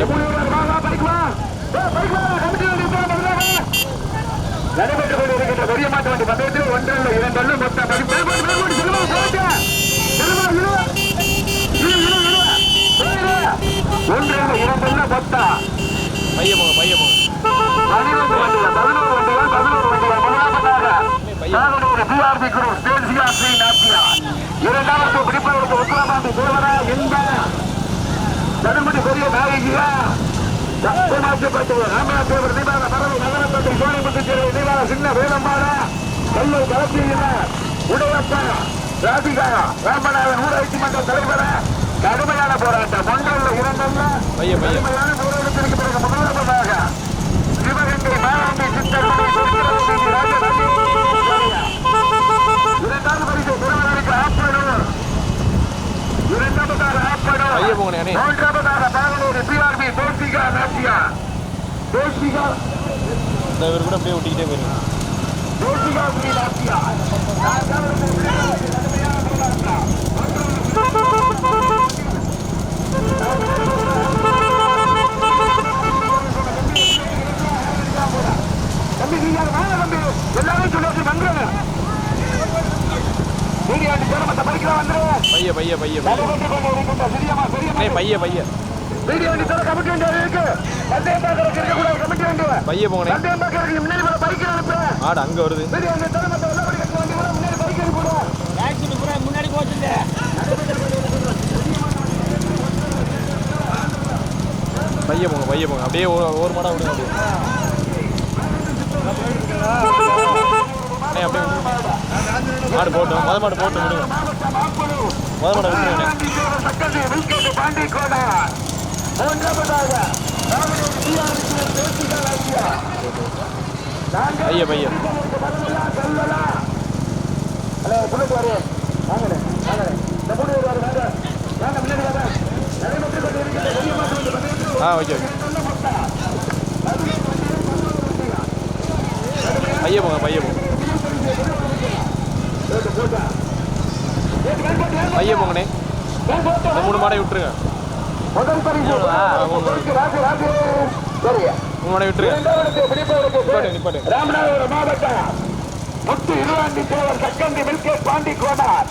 ஐயா நடைபெற்றுக் கொண்டிருக்கின்ற பெரிய மாட்டு வண்டி பந்தயத்தில் ஒன்றல்ல இரண்டல்ல மொத்த பதி- மேல்கோட்டு, மொத்தம் பைய போங்க பதினொன்று வண்டிகள், பதினோரு வண்டிகள், வண்டிகள். முதலாவதாக ஸ்டேட் இரண்டாவது பிடிப்பவருக்கு உத்தரவாண்டி தேவரா என்பன தடுமுடி பெரிய நாயகியா? சமாஜப்பட்டு ராமநாதேவர் தீபாவளி பரவி நகரப்பட்டு சோழிமுத்து சேவை தீபாவளி சின்ன வேலம்மாடா கல்லூர் கலப்பியினர் உடையப்பா ராதிகா ராமநாதன் ஊராட்சி மன்ற தலைவர கடுமையான போராட்டம். ஒன்றல்ல இரண்டல்ல கடுமையான போராட்டத்திற்கு பிறகு முதலாவதாக சிவகங்கை திருச்சிராப்பள்ளி ராஜராஜேஸ்வரி இரண்டாவது பரிசு திருவள்ளுவருக்கு ஆப்பனூர். இரண்டாவதாக ஆப்பனூர். பைய இவர் கூட அப்படியே ஒட்டிக்கிட்டே போயிருங்க எல்லாரும் சொல்லி வந்துருங்க. பைய பைய பைய பைய. பைய பைய. வீடியோ வண்டி தர கமிட்டி வண்டி இருக்கு. சந்தேகம் பார்க்கறதுக்கு இருக்கக்கூடாது கமிட்டி வண்டி பைய போங்கண்ணே. சந்தேகம் பார்க்கறதுக்கு முன்னாடி போல பைக் அனுப்பு ஆடு அங்க வருது. வீடியோ வண்டி தர மத்த எல்லா வண்டி வண்டி கூட முன்னாடி பைக் அனுப்பிடுவோம் முன்னாடி போச்சு பைய போங்க பைய போங்க. அப்படியே ஒரு ஒரு மாடா விடுங்க அப்படியே. அப்படியே. மாடு போட்டோம். மொத மாடு போட்டு விடுங்க. மொத மாடை விட்டுருங்க மூன்றாவதாக ராமலிங்க பைய பைய ஹலோ இந்த வாங்க வாங்க முன்னாடி வாங்க பெரிய ஆ ஓகே ஓகே. பைய போங்க பைய போங்க. பைய போங்கண்ணே. மூணு மாடை விட்டுருங்க. முதல் பரிசு ராஜு ராஜு. சரியா மாடை விட்டுருங்க ராமநாதபுரம் மாவட்டம். முத்து இருவாண்டி தேவர் சக்கந்தி மில்கேட் பாண்டி கோனார்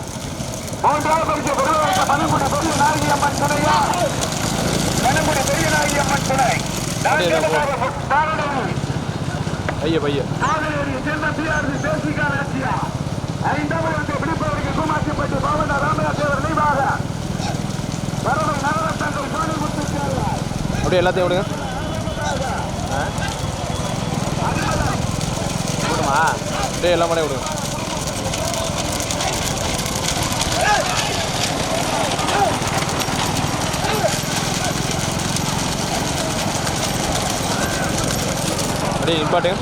மூன்றாவது பரிசு பெறுவதற்கு மணங்குடி பெரிய நாயகி அம்மன் துணையா மணங்குடி பெரிய நாயகி அம்மன் துணை தாரணி பைய ஐந்தாவது பிடிப்பவருக்கு குமாசிப்பட்டு பாவன ராமநாத தேவர் நினைவாக சேர்வார் அப்படியே எல்லாத்தையும் விடுங்க? விடுமா அப்படியே எல்லா மாடையும் விடுங்க. அப்படியே நிப்பாட்டுங்க.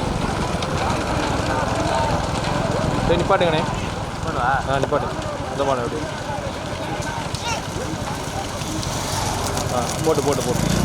அப்படியே நிப்பாட்டுங்கண்ணே. ஆ நிப்பாட்டு. இந்த மாடை அப்படியே போட்டு போட்டு போட்டு.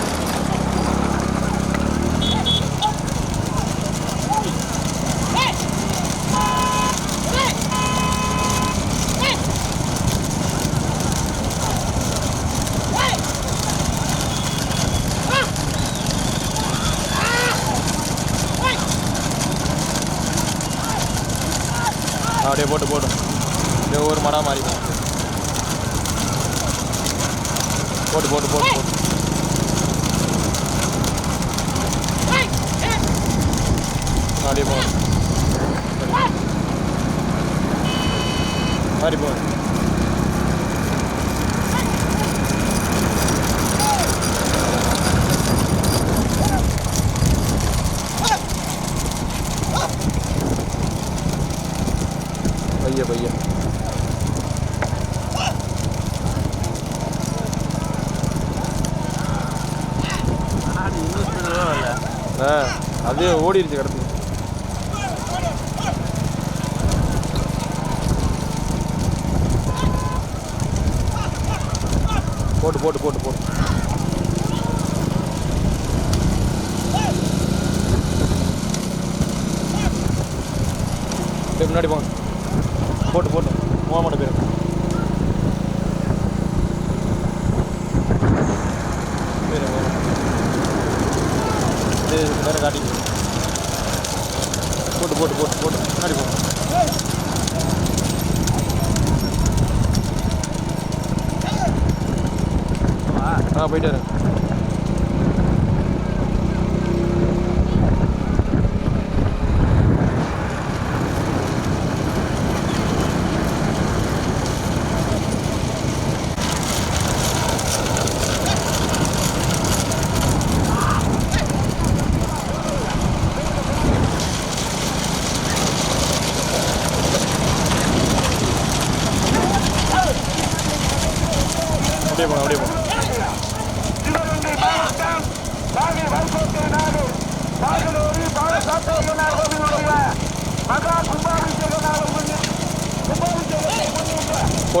ஆ, அப்படியே போட்டு போட்டு அப்படியே ஒவ்வொரு மடா மாறி போட்டு போட்டு போட்டு போட்டு ஆ, அப்படியே போங்க மாறி போங்க பைய பைய ஆ அது ஓடிடுச்சு கிடக்கு போட்டு போட்டு போட்டு போட்டு. முன்னாடி போங்க. போட்டு போட்டு. போக மாட்டேன் பேர் நேரம் காட்டி போட்டு போட்டு போட்டு போட்டு முன்னாடி போ ஆ போயிட்டு வரேன் அப்படியே போங்க அப்படியே போங்க சிவகங்கை மாவட்டம் நாகை வல்கோட்டை நாடு நாகலூரி பாலசாத்தையனார் கோவிலுடைய மகா கும்பாபிஷேகனாக முன்னே கும்பாபிஷேகத்தை முன்னிட்டு போட்டு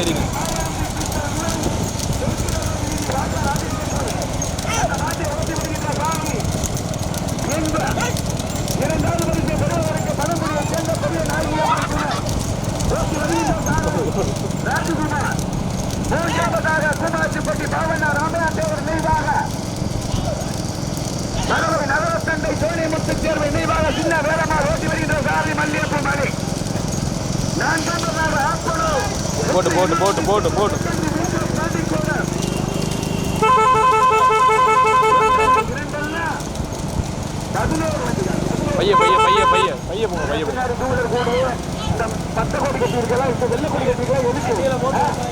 ஏறிங்க இரண்டாவது வரிசை பெறுவதற்கு பணமுடியை சேர்ந்த பெரிய நாயகி ராஜகுமார் மூன்றாவதாக கூமாச்சிப்பட்டி பாவண்ணா ராமநாத் தேவர் நினைவாக நகர நகரத்தண்டை சோனிமுத்து தேர்வை நினைவாக சின்ன வேரமா ஓட்டி வருகின்ற சாரி மல்லியப்ப மணி நான்காவதாக ஆப்பனு போட்டு போட்டு போட்டு போட்டு போட்டு. பைய பைய பைய பைய. பைய போங்க பைய போங்க. பின்னாடி தூதர் கூட இந்த வெள்ளை எதுக்கு எல்லாம் முன்னாடி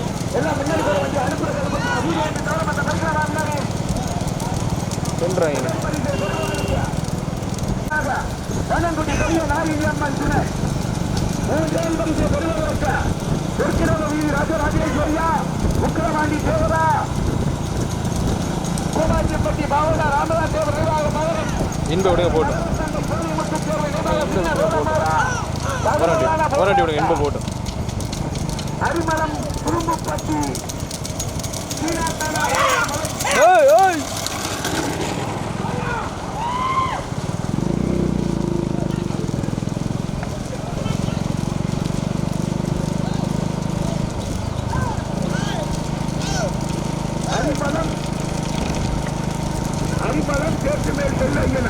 திருச்சிரவ வீதி ராஜராஜேஸ்வரியா உக்கிரவாண்டி தேவரா? கோமாச்சிப்பட்டி பாவனா ராமநாத் தேவர் நிர்வாக மகன் இன்ப விடுங்க போட்டு. போராட்டி விடுங்க இன்ப போட்டு. அரிமளம் குறும்புப்பட்டி. ஏய் ஏய் அரிமளம் அரிமளம் சேர்த்து மேல் செல்ல இயல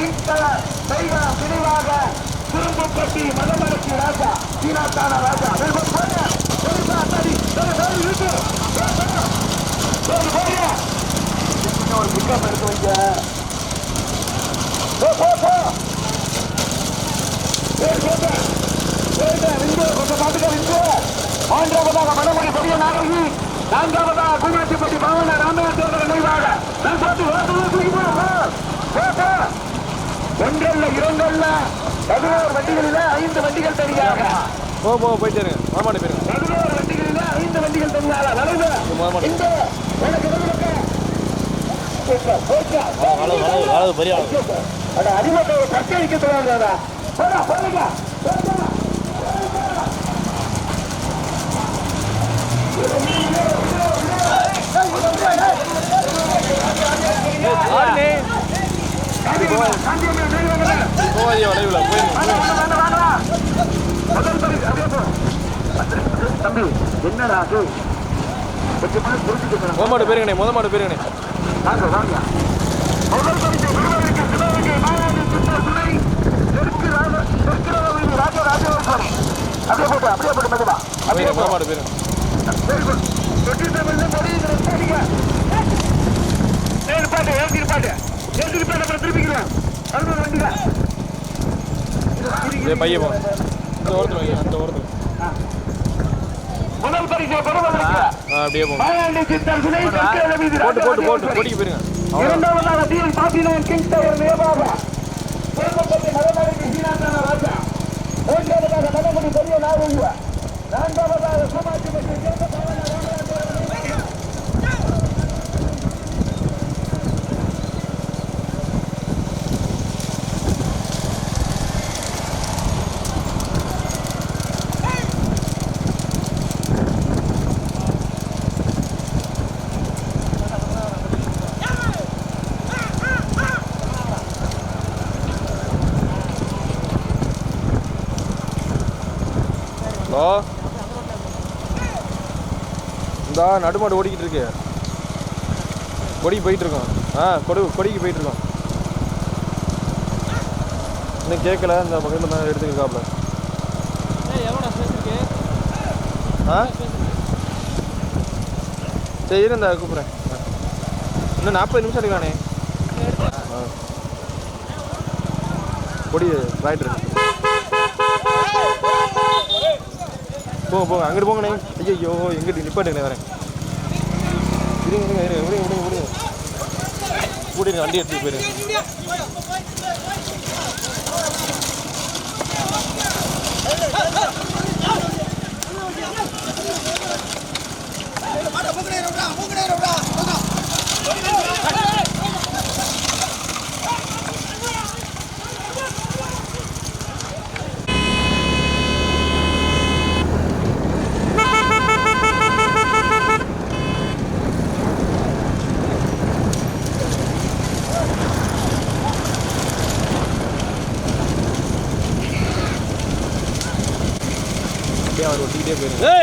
கிங்ஸ்தல டைகரா பிரிவாக திரும்பப்பட்டி மதமரசி ராஜா சீனாத்தான ராஜா வெல்வம் போங்க பெருசா அத்தாடி சரி சரி இருக்கு சரி போங்க ஒரு பிக்கப் எடுத்து வைங்க போ போ போ சரி போங்க சரிங்க நின்று கொஞ்சம் பாட்டுக்க நின்று மூன்றாவதாக மணமொழி ராமநாதேவர நினைவாக பதினோரு வண்டிகளிலே ஐந்து வண்டிகள் தனியாக. போ போ போயிட்டே இருங்க மாமாட்ட போயிருங்க பதினோரு வண்டிகளிலே ஐந்து வண்டிகள் தனியாக. நடந்து. இந்த உனக்கு பெரிய வைக்க போவாதியா வளைவில் தம்பி என்னடா அது கொஞ்சமா புரிஞ்சுக்கணும் முத மாடு பேருங்கண்ணே முத மாடு போயிருங்கண்ணே வாங்க வாங்க அப்படியே போட்டு அப்படியே போட்டு மெதுவா அப்படியே முத மாடு வெரி குட் தமிழ்ல பாட்டு பாட்டு. பாட்டு பையன் போ. இந்த ஓரத்தில் அந்த ஓரத்தில். முதல் பரிசு அப்படியே போட்டு போட்டு போட்டு கொடிக்கு போயிருங்க. இரண்டாவதாக டிஎன் பாட்டினவன் கிங் டவர் ராஜா. மூன்றாவதாக பெரிய நான்காவதாக சமாஜ் மற்றும் ஹலோ இந்தா நடுமாடு ஓடிக்கிட்டு இருக்கு. கொடிக்கு போயிட்டு இருக்கோம். ஆ கொடி கொடிக்கு போயிட்டு இருக்கோம். இன்னும் கேட்கல இந்த பக்கத்தில் தான் எடுத்துக்காப்ல ஆ? சரி இரு, இந்த கூப்பிட்றேன். இன்னும் நாற்பது நிமிஷம் இருக்கானே. கொடி ரைட் இருக்கு. போங்க போங்க அங்கிட்டு போங்கண்ணே ஐயோ எங்கிட்டு நிப்பாட்டுங்கண்ணே வரேன் இருங்க இருங்க இருங்க விடுங்க விடுங்க விடுங்க கூட்டிருங்க வண்டி எடுத்துட்டு போயிருங்க அப்படியே அவர்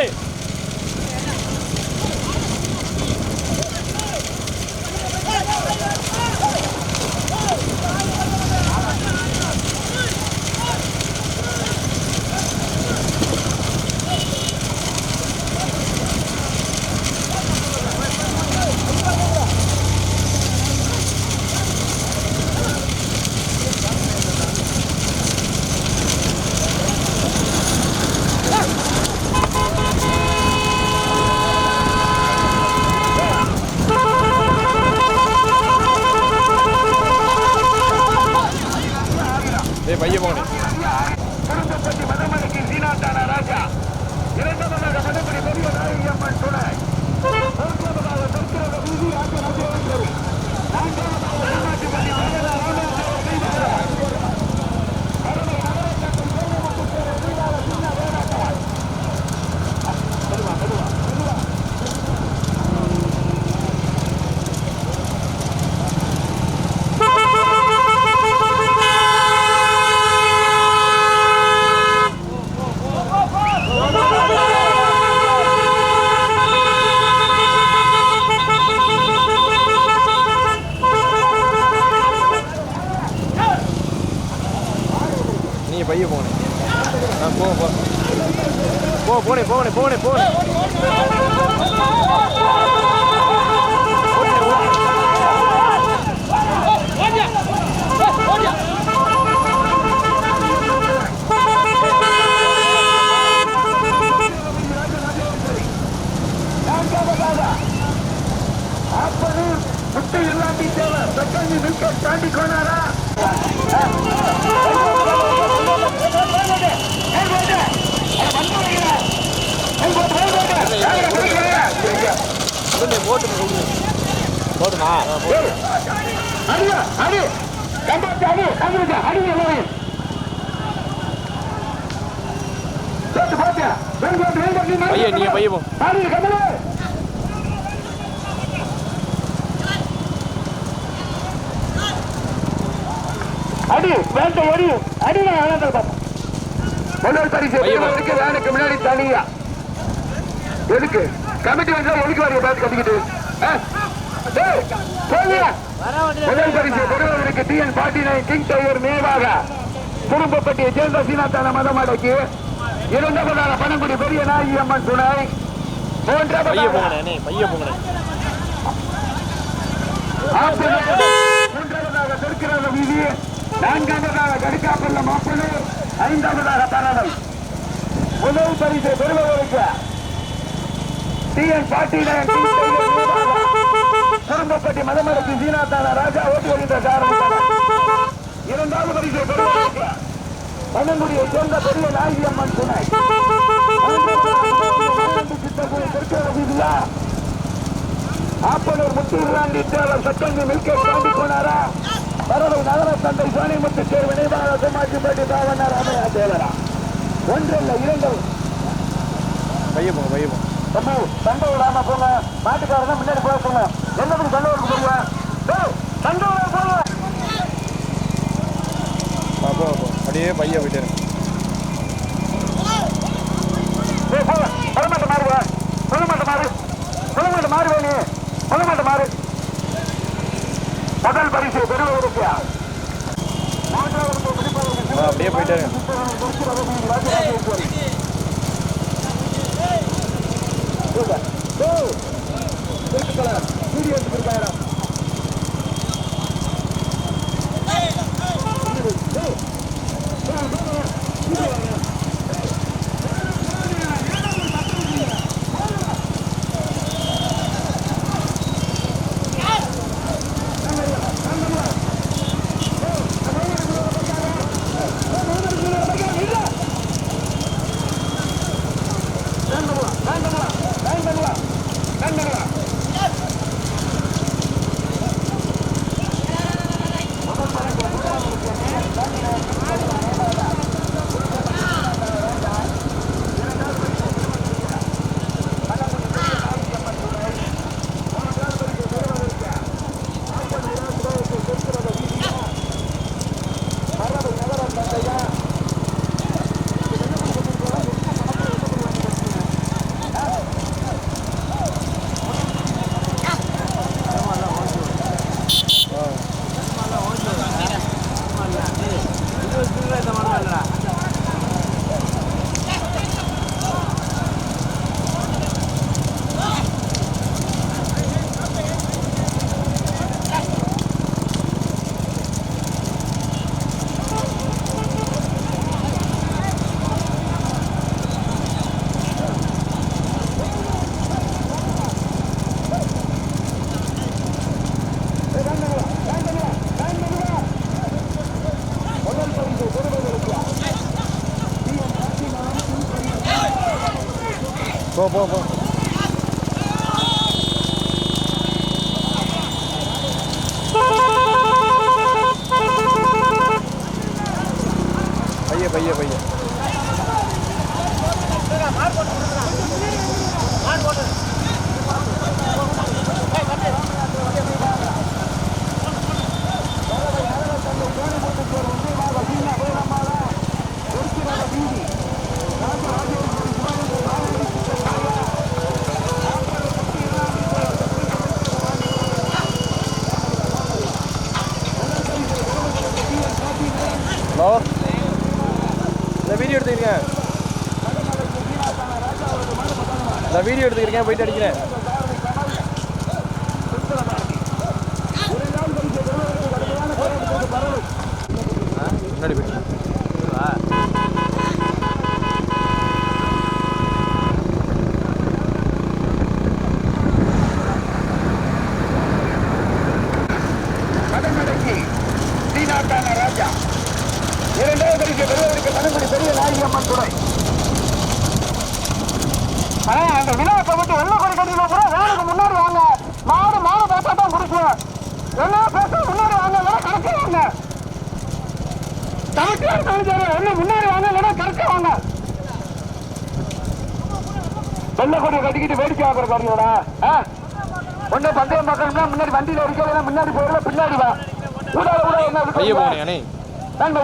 போட்டு ஏய், அடியா, அடி. கம்பாச்சு, அடி, கம்பாச்சு, அடி எல்லாரையும். போட்டு, நீ பையன், பையன் போ. அடி வேண்ட எரி அடி நான் வேண்டாம் பாப்பா முதல் பரிசு பையன் வேனுக்கு முன்னாடி தனியா எதுக்கு கமிட்டி வந்தா எதுக்கு வரீங்க பார்த்து கட்டிக்கிட்டு. முதல் பரிசு பெறுவதற்கு டிஎன் பாட்டி கிங் டைகர் மேவாக. குடும்பப்பட்டியை சேர்ந்த சீனாத்தான மதமடக்கி. இரண்டாவதாக பணங்குடி பெரிய நாயகி அம்மன் துணை. மூன்றாவதாக தெற்கிறது வீதி. நான்காவதாக கடுக்காப்பள்ள மாப்பிள்ளை. ஐந்தாவதாக பறவை முதல் பரிசு பெறுபவருக்கு டிஎன் பாட்டியினர் குடும்பப்பட்டி மதமரத்து சீனாத்தான ராஜா ஓட்டி வருகின்ற காரணம் இரண்டாவது பரிசு பெறுவதற்கு பன்னங்குடியை சேர்ந்த பெரிய நாயகி அம்மன் துணை. ஆப்பனூர் முத்துராண்டி தேவர் சட்டங்கி மில்கே தாண்டி போனாரா? பரவை நகர தந்தை சோனிமுத்து தேர்வு நினைவாக சமாஜிப்பட்டி தாவண்ணா ராமையா தேவரா. ஒன்றல்ல இரண்டு. பைய போங்க தம்பி சண்டை விடாம போங்க. மாட்டுக்காரங்க முன்னாடி போக சொல்லுங்க. என்னதுக்கு சண்டை விட்டு போங்க ஏய், சண்டை விடாம போங்க. போ போ போ. அப்படியே பைய போயிட்டு பழமாட்ட மாறுவா பழமாட்ட மாறு பழமாட்ட மாறுவா நீ பழமாட்ட மாறு முதல் பரிசு ஆ, அப்படியே போயிட்டு இருங்க இந்த போயிட்டு அடிக்கிறேன் முன்னாடி போயிட்டு கடமடக்கி சீனாக்கான ராஜா இரண்டாவது பரிசு பெறுவதற்கு பணங்குடி பெரிய நாயகி அம்மன் துணை ஆனா அந்த விழாவை விட்டு வெள்ள கொடி கட்டில பூரா வேலைக்கு முன்னாடி வாங்க மாடு மாடு பேசா தான் குடிக்கும் என்ன பேச முன்னாடி வாங்க இல்லைன்னா கடைசி வாங்க. கரெக்டா இருந்தாலும் என்ன முன்னாடி வாங்க இல்லைன்னா கரெக்டா வாங்க. வெள்ள கொடியை கட்டிக்கிட்டு வேடிக்கை ஆகிற பாருங்கடா ஒண்ணு பந்தயம் பார்க்கணும்னா முன்னாடி வண்டியில இருக்க முன்னாடி போயிடல பின்னாடி வா. ஊடால ஊடால என்ன போகணும் அண்ணே. தாங்க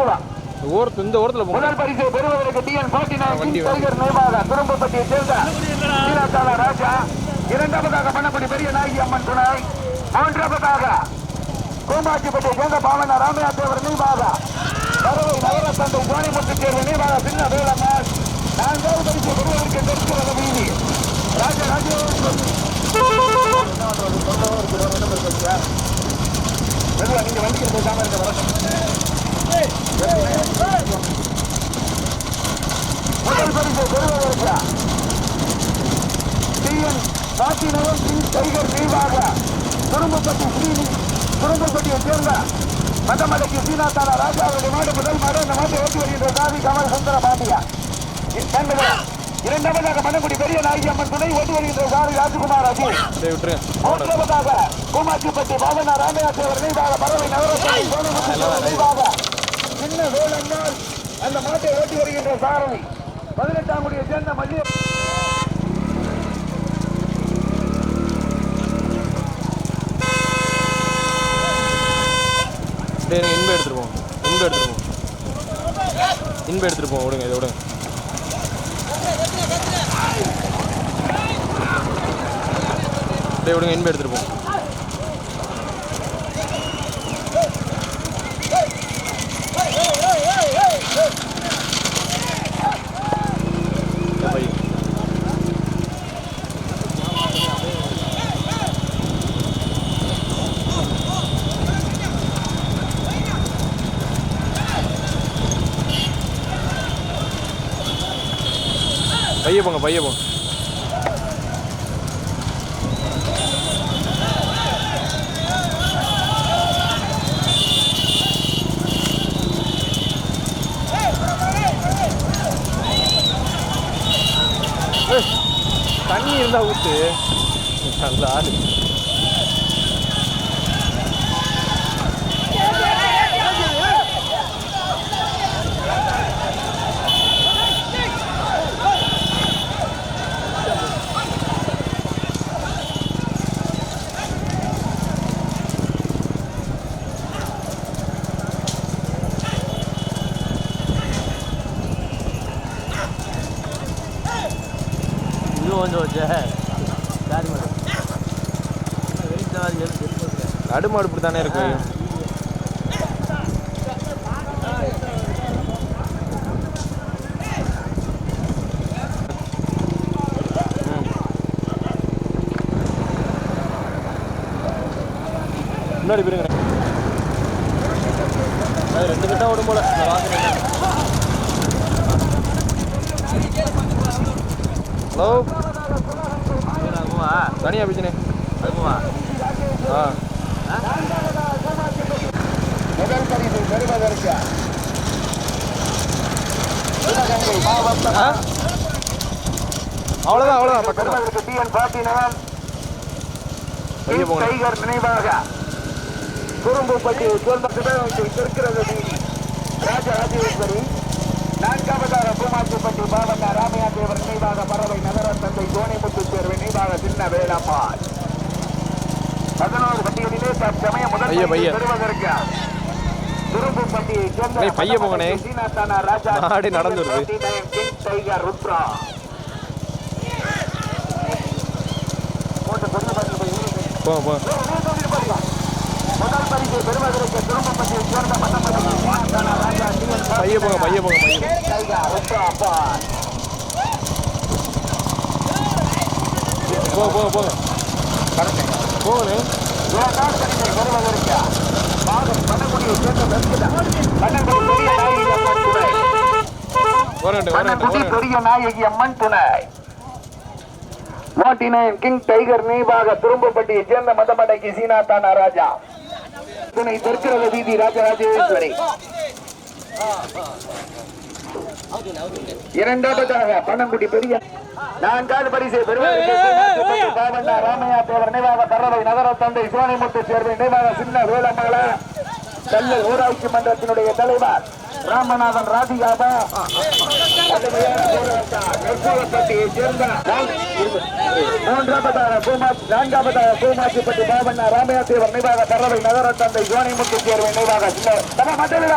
இந்த ஓரத்து இந்த ஓரத்தில் முதல் பரிசு பெறுவதற்கு டிஎன் போட்டி. டைகர் நேபாக குடும்பப்பட்டியை சேர்ந்த ராஜா. இரண்டாவதாக மணப்படி பெரிய நாயகி அம்மன் துணை. மூன்றாவதாக கோமாட்சிப்பட்டியை சேர்ந்த பாவன ராமையா தேவர் நீபாக பறவை நகர தந்தை கோணிமுத்து தேர்வு நீபாக சின்ன வேலம்மாள் நான்காவது பரிசு பெறுவதற்கு தெற்கு வீதி ராஜ நீங்க வண்டிக்கு போகாம இருக்க வர முதல் பரிசு பெறுவதற்கு டிஎன் காட்டினவன் டி டைகர் நீவாக குடும்பப்பட்டி குடும்பப்பட்டியை சேர்ந்த மதமலைக்கு சீனாத்தான ராஜா அவருடைய மாடு முதல் மாடு அந்த மாட்டை ஓட்டி வருகின்ற சாதி கமல் சுந்தர பாண்டியா இரண்டாவதாக மணக்குடி பெரிய நாயகி அம்மன் துணை ஓட்டி வருகின்ற சாரி ராஜகுமார் அஜி அப்படியே விட்டுருங்க மூன்றாவதாக கூமாச்சிப்பட்டி பாவனா ராமயாசேவர் நினைவாக பறவை நகரத்தில் நினைவாக சின்ன வேலன்னார் அந்த மாட்டை ஓட்டி வருகின்ற சாரணி பதினெட்டாம் குடியை சேர்ந்த மல்லிய அப்படியே இருங்க இன்பை எடுத்துட்டு போங்க இன்பு எடுத்துட்டு போங்க இன்பை எடுத்துட்டு போங்க விடுங்க இதை விடுங்க. அப்படியே விடுங்க இன்பை எடுத்துட்டு பைய போங்க பைய போங்க. தண்ணி இருந்தால் ஊற்று நல்லா ஆளு இது கொஞ்சம் வச்சே சாரி மேடம் நடுமாடு இப்படி தானே இருக்கு முன்னாடி போயிருங்க. அது ரெண்டு கட்டா ஓடும் போல. இந்த ஹலோ? தனியா பிச்சுனே. அதுமா முதல் பரிசு பெறுவதற்கு சிவகங்கை மாவட்டம் ஆ? அவ்வளோதான் அவ்வளோதான் பெறுவதற்கு டிஎன் பாட்டினவன் பைய போங்க. டைகர் நினைவாக குறும்புப்பட்டியை சேர்ந்த சிவகங்கை தெற்கிறது வீதி ராஜராஜேஸ்வரி நான்காவதாக பூமாச்சிப்பட்டி பாவண்ண ராமையா தேவர் நினைவாக பறவை நகர தந்தை கோணிமுத்து தேர்வு நினைவாக சின்ன வேலம்மாள் பதினோரு பட்டியலிலே தற்சமயம் முதல் பெறுவதற்கு குறும்புப்பட்டியை சேர்ந்த டேய், பைய. சீனாத்தானா ராஜா மாடு நடந்து வருது. 49 கிங் டைகர் ருத்ரா. போங்க போங்க முதல் பரிசு பெறுவதற்கு திரும்பப்பட்டியை சேர்ந்த மன்னமலை சீனாத்தானா ராஜா பைய போங்க பைய டைகர் ருத்ரா போங்க போங்கண்ணே பரிசை பெறுவதற்கு பாகம் மன்னகுடி பெரிய நாயகி அம்மன் துணை. ஃபார்ட்டி நைன் கிங் டைகர் நீபாக துரும்பப்பட்டியை சேர்ந்த மதமடைக்கு சீனாத்தானா ராஜா. துணை தெற்கிறது வீதி ராஜராஜேஸ்வரி. இரண்டாவதாக பணங்குடி பெரிய நான்காவது பரிசு பாவண்ணா ராமையா தேவர் நினைவாக பறவை நகர தந்தை சோனிமுத்து சேர்வை நினைவாக சின்ன வேலம்மாளா கல்லல் ஊராட்சி மன்றத்தினுடைய தலைவர் ராமநாதன் ராதிகாபா. நெற்குளப்பட்டியை சேர்ந்த மூன்றாவதாக பூமாச்சி நான்காவதாக பூமாச்சிப்பட்டி ராமையா தேவர் நினைவாக பறவை நகர தந்தை சோனிமுத்து சேர்வை நினைவாக சின்ன